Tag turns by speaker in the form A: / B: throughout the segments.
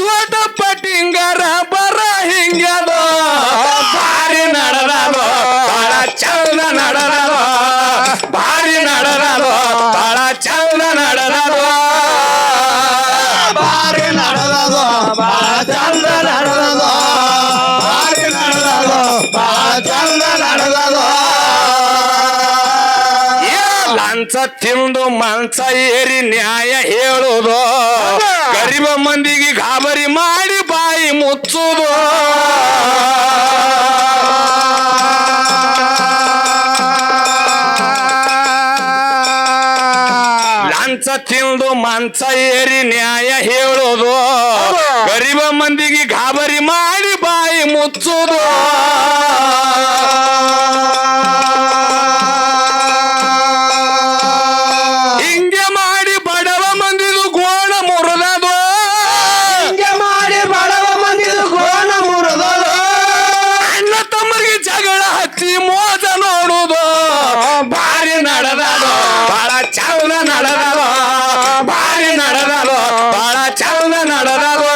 A: what ಲಂಚ ತಿಂದು ಮಾಂಸ ಏರಿ ನ್ಯಾಯ ಹೇಳುದು. ಗರಿಬ ಮಂದಿಗೆ ಗಾಬರಿ ಮಾಡಿ ಬಾಯಿ ಮುಚ್ಚುದು. ಲಂಚ ತಿಂದು ಮಾಂಸ ಏರಿ ನ್ಯಾಯ ಹೇಳುದು. ಗರಿಬ ಮಂದಿಗೆ ಗಾಬರಿ ಮಾಡಿ ಬಾಯಿ ಮುಚ್ಚುದು. ನಡೆದದು
B: ಬಾಳ ಚಂದ ನಡೆದದು ಬಾರಿ ನಡೆದದು ಬಾಳ ಚಂದ ನಡೆದದು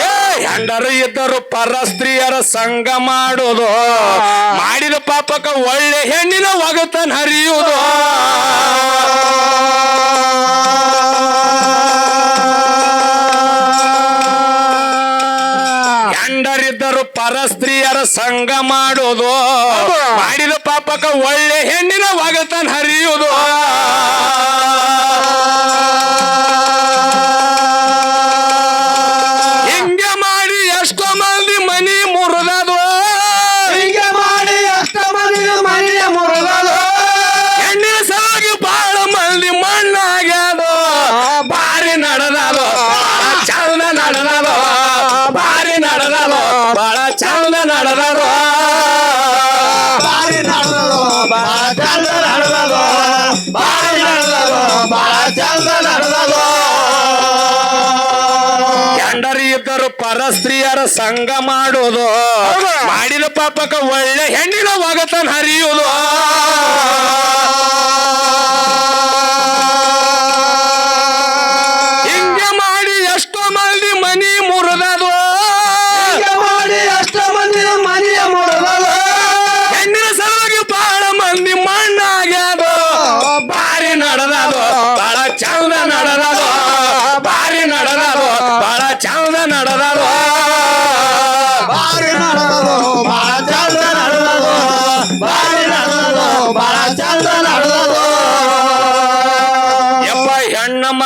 A: ಏ, ಹೆಂಡರು ಇದ್ದರು ಪರ ಸ್ತ್ರೀಯರ ಸಂಘ ಮಾಡೋದು, ಮಾಡಿದ ಪಾಪಕ ಒಳ್ಳೆ ಹೆಣ್ಣಿನ ಒಗತನ ಹರಿಯುವುದು ಸ್ತ್ರೀಯರ ಸಂಘ ಮಾಡೋದು ಮಾಡಿದ ಪಾಪಕ ಒಳ್ಳೆ ಹೆಣ್ಣಿನ ಒಗತನ ಹರಿಯುವುದು. ಚಂದ ನಡೆದದು
B: ಬಾರಿ ನಡೆದದು ಬಾಳ ಚಂದ ನಡೆದದು
A: ಹೆಂಡರಿ ಇದ್ದರು ಪರ ಸ್ತ್ರೀಯರ ಸಂಘ ಮಾಡುವುದು. ಮಾಡಿದ ಪಾಪಕ ಒಳ್ಳೆ ಹೆಣ್ಣಿನ ಒಗತನ ಹರಿಯುವುದು.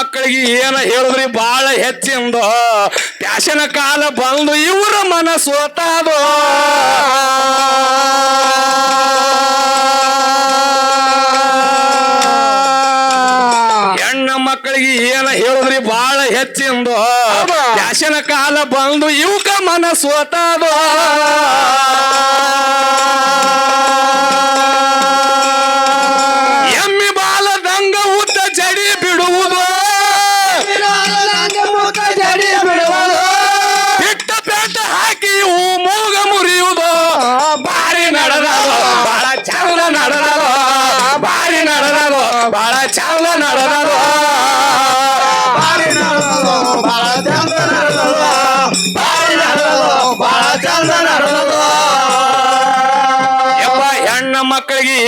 A: ಮಕ್ಕಳಿಗೆ ಏನ ಹೇಳಿದ್ರಿ? ಬಹಳ ಹೆಚ್ಚಿಂದ. ಪ್ಯಾಶನ ಕಾಲ ಬಂದು ಇವರ ಮನ ಸೋತಾದು ಹೆಣ್ಣ ಮಕ್ಕಳಿಗೆ ಏನ ಹೇಳಿದ್ರಿ? ಬಹಳ ಹೆಚ್ಚಿಂದು. ಪ್ಯಾಶನ ಕಾಲ ಬಂದು ಇವಕ ಮನ ಸೋತಾದು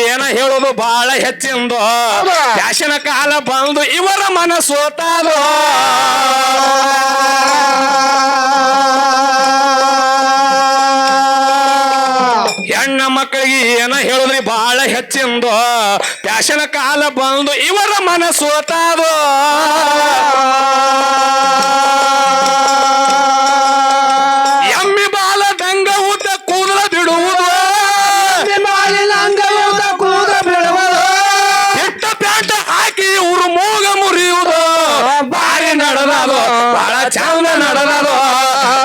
A: ಏನ ಹೇಳೋದು ಬಹಳ ಹೆಚ್ಚಿಂದು ಫ್ಯಾಷನ್ ಕಾಲ ಬಂದು ಇವರ ಮನ ಸೋತಾದು ಹೆಣ್ಣ ಮಕ್ಕಳಿಗೆ ಏನ ಹೇಳಿದ್ರಿ ಬಹಳ ಹೆಚ್ಚಿಂದು ಫ್ಯಾಷನ್ ಕಾಲ ಬಂದು ಇವರ ಮನ ಸೋತಾದು ಚಂದ ನಡೆದದು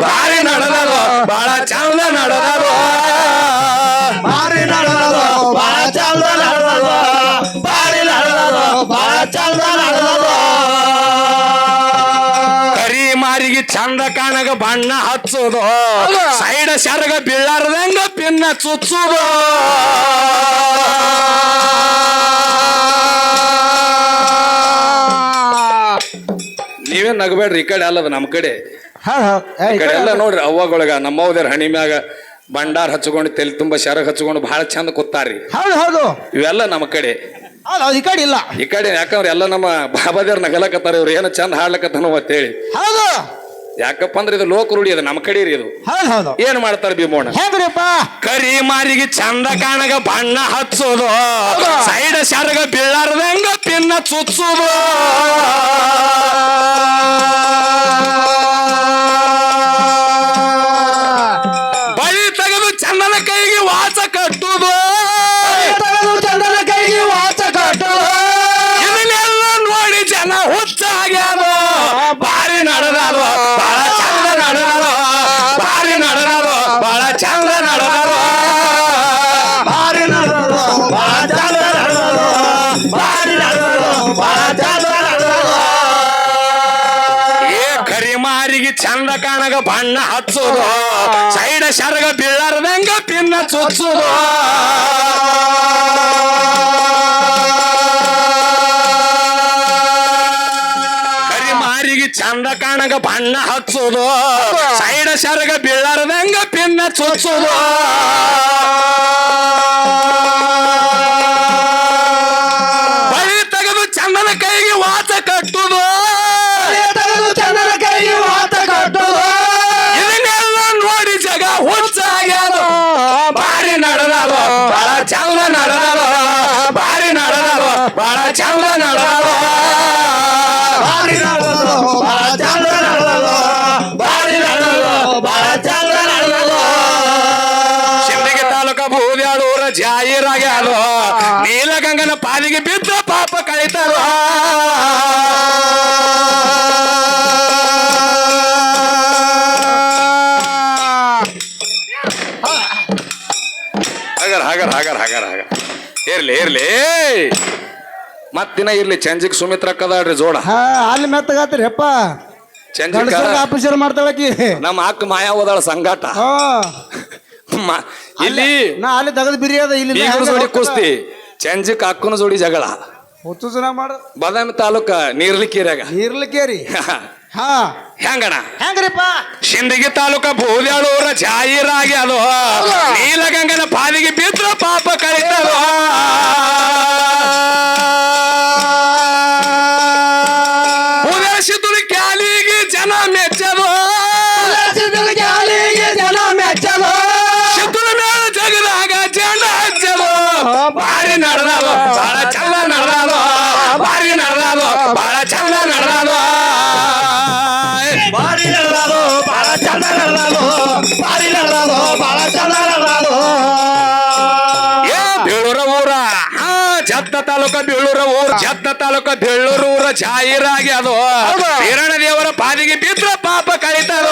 A: ಬಾರಿ ನಡೆದದು ಬಹಳ ಚಂದ ನಡೆದದು
B: ಬಾರಿ ನಡೆದದು ಬಾಳ ಚಂದ ನಡೆದದು ಬಾರಿ ನಡೆದದು ಬಾಳ ಚಂದ ನಡೆದದು
A: ಕರಿ ಮಾರಿಗೆ ಬಣ್ಣ ಹಚ್ಚೋದು ಸೈಡ್ ಶರ್ಗ ಬೀಳಾರ್ದಂಗ ಪಿನ್ನ ಚುಚ್ಚುದು. ನೀವೇ ನಗಬೇಡ್ರಿ ಈ ಕಡೆ ಅಲ್ಲದ ನಮ್ಮ ಕಡೆ. ಈ ಕಡೆ ಎಲ್ಲ ನೋಡ್ರಿ ಅವ್ವಗೊಳಗ ನಮ್ಮವ್ದರ ಹಣಿ ಮ್ಯಾಗ ಭಂಡಾರ ಹಚ್ಕೊಂಡು ತೆಲಿ ತುಂಬ ಶರಗ್ ಹಚ್ಕೊಂಡು ಬಹಳ ಚಂದ ಕೂತಾರ್ರಿ.
B: ಹೌದು ಹೌದು.
A: ಇವೆಲ್ಲ ನಮ್ಮ ಕಡೆ.
B: ಈ ಕಡೆ ಇಲ್ಲ.
A: ಈ ಕಡೆ ಯಾಕಂದ್ರೆ ಎಲ್ಲ ನಮ್ಮ ಬಾಬಾದೇವ್ರ ನಗಲಕತ್ತಾರ ಇವ್ರು ಏನು ಚಂದ ಹಾಡ್ಲಕತ್ತಾನೋ ಅಂತೇಳಿ
B: ಹೌದು.
A: ಯಾಕಪ್ಪ ಅಂದ್ರೆ ಇದು ಲೋಕ ರೂಢಿ ಅದು ನಮ್ಮ ಕಡೆ ಇದು.
B: ಹೌದು ಹೌದು.
A: ಏನ್ ಮಾಡ್ತಾರ ಭೀಮೋಣ
B: ಹೆಂಗ್ರಿಪ್ಪ
A: ಕರಿ ಮಾರಿಗೆ ಚಂದ ಕಾಣಗ ಬಣ್ಣ ಹಚ್ಚೋದು. ಸೈಡ್ ಶರ್ಗ ಬೀಳಾರ್ದಂಗ ಪಿನ್ನ ಚುಚ್ಚೋದು. ಮಾರಿಗೆ ಚಂದ ಕಾಣಗ ಬಣ್ಣ ಹಚ್ಚೋದು. ಸೈಡ ಶರಗ ಬೀಳಾರ್ದಂಗ ಪಿನ್ನ ಚುಚ್ಚೋದು. ಕರಿ ಮಾರಿಗೆ ಚಂದ ಕಾಣಗ ಬಣ್ಣ ಹಚ್ಚೋದು. ಸೈಡ ಶರಗ ಬೀಳಾರ್ದಂಗ ಪಿನ್ನ ಚುಚ್ಚೋದು. ಬಳಿ ತೆಗೆದು ಚಂದನ ಕೈಗೆ ವಾಚ ಕಟ್ಟುದು.
B: ತಗದು ಚಂದನ ಕೈಗೆ
A: ಜಾಯಿರಾಗ್ಯಾದ ನೀಲಗಂಗನ ಪಾಲಿಗೆ ಬಿದ್ದ ಪಾಪ ಕಳಿತಾರ. ಹಾಗಾರ ಹಾಗಾರ ಹಾಗಾರ ಹಾಗಾರ ಹಾಗಾರ. ಇರ್ಲಿ ಇರ್ಲಿ ಮತ್ತಿನ ಇರ್ಲಿ ಚಂಜಿಗ್ ಸುಮಿತ್ರ ಕದಾಡ್ರಿ ಜೋಡ
B: ಹಾ ಅಲ್ಲಿ ಮೆತ್ತಗಾತ್ರಿಪ್ಪ ಗಂಡಸರ್ಗ ಆಫೀಸರ್ ಮಾಡ್ತಾಳಕಿ.
A: ನಮ್ಮ ಅಕ್ಕ ಮಾಯಾ ಓದಾಳ ಸಂಗಾಟ ಇಲ್ಲಿ
B: ನಾ ಅಲ್ಲಿ ತಗದ್ ಬಿರಿಯಾದ ಅದ ಇಲ್ಲಿ
A: ಬೀಗರ ಜೋಡಿ ಕುಸ್ತಿ ಚಂಜಿಕ್ ಅಕ್ಕನ ಜೋಡಿ ಜಗಳ.
B: ಹೊತ್ತು ಜನ ಮಾಡ
A: ಬಾದಾಮಿ ತಾಲೂಕ ನೀರ್ಲಿಕ್ಕೇರಿಯಾಗ
B: ನೀರ್ಲಿಕ್ಕೇರಿ ಹಾ.
A: ಹೆಂಗಣ
B: ಹೆಂಗ್ರಿಪ್ಪ?
A: ಸಿಂದಗಿ ತಾಲೂಕ ಬೂದ್ಯಾಳೂರ ಜಾಯಿರಾಗಿ ಅದು. ನೀಲಗಂಗನ ಪಾಲಿಗೆ ಬಿದ್ರ ಪಾಪ ಕಳಿತದ ಬೇಳೂರ ಊರ ಜತ್ನ ತಾಲೂಕ ಬೆಳ್ಳೂರು ಊರ ಜಾಹೀರಾಗಿ ಅದು. ಕಿರಣ ದೇವರ ಪಾದಿಗೆ ಬಿದ್ರ ಪಾಪ ಕಳಿತದ